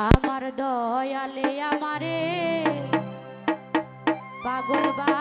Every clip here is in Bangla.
আমার দয়ালে আমারে পাগল বা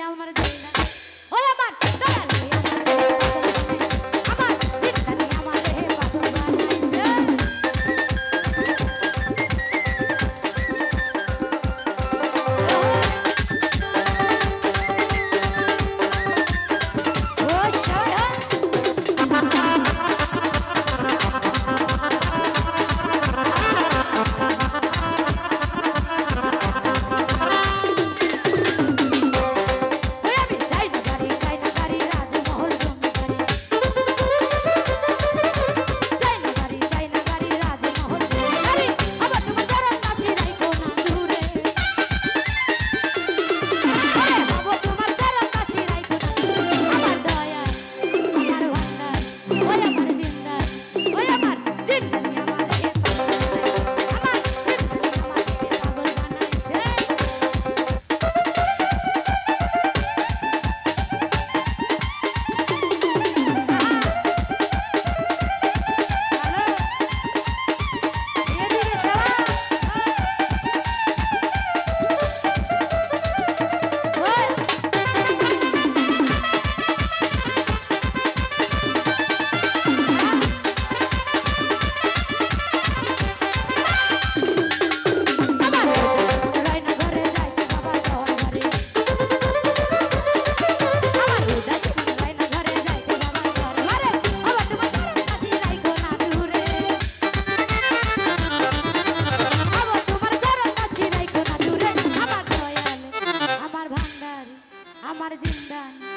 Alma Regina. margin dan